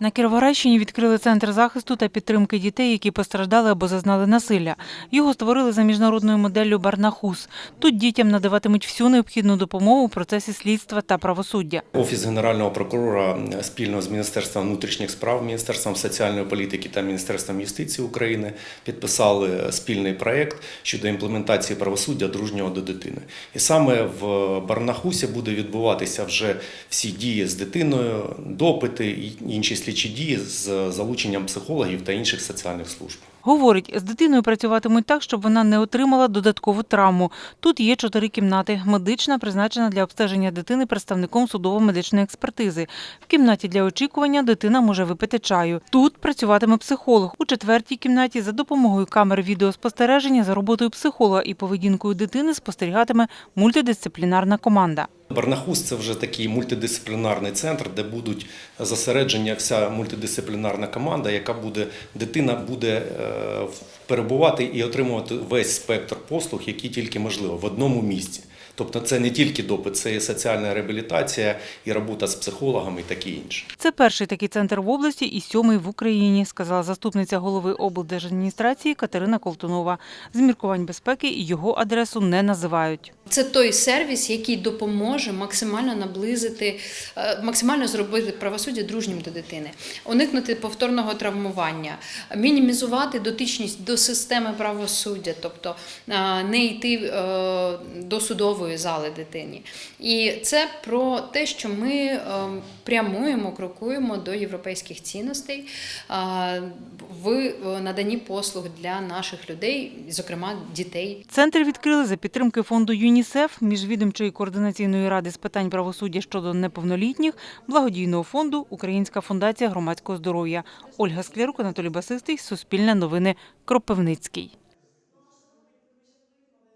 На Кіровоградщині відкрили центр захисту та підтримки дітей, які постраждали або зазнали насилля. Його створили за міжнародною моделлю Барнахус. Тут дітям надаватимуть всю необхідну допомогу у процесі слідства та правосуддя. Офіс генерального прокурора спільно з Міністерством внутрішніх справ, Міністерством соціальної політики та Міністерством юстиції України підписали спільний проект щодо імплементації правосуддя дружнього до дитини. І саме в Барнахусі буде відбуватися вже всі дії з дитиною, допити і інші слідчі дії з залученням психологів та інших соціальних служб. Говорить, з дитиною працюватимуть так, щоб вона не отримала додаткову травму. Тут є чотири кімнати. Медична призначена для обстеження дитини представником судово-медичної експертизи. В кімнаті для очікування дитина може випити чаю. Тут працюватиме психолог. У четвертій кімнаті за допомогою камер відеоспостереження за роботою психолога і поведінкою дитини спостерігатиме мультидисциплінарна команда. Барнахус це вже такий мультидисциплінарний центр, де будуть зосередження вся мультидисциплінарна команда, яка буде дитина буде е, перебувати і отримувати весь спектр послуг, які тільки можливо в одному місці. Тобто це не тільки допит, це і соціальна реабілітація, і робота з психологами, і таке інше. Це перший такий центр в області і сьомий в Україні, сказала заступниця голови облдержадміністрації Катерина Колтунова. З міркувань безпеки його адресу не називають. Це той сервіс, який допоможе максимально наблизити, е, максимально зробити правосуддя дружнім до дитини, уникнути повторного травмування, мінімізувати дотичність до системи правосуддя, тобто е, не йти е, до судової зали дитині. І це про те, що ми прямуємо, крокуємо до європейських цінностей в наданні послуг для наших людей, зокрема дітей. Центр відкрили за підтримки фонду ЮНІСЕФ, міжвідомчої координаційної ради з питань правосуддя щодо неповнолітніх, благодійного фонду Українська фундація громадського здоров'я. Ольга Склярук, Анатолій Басистий, Суспільне новини, Кропивницький.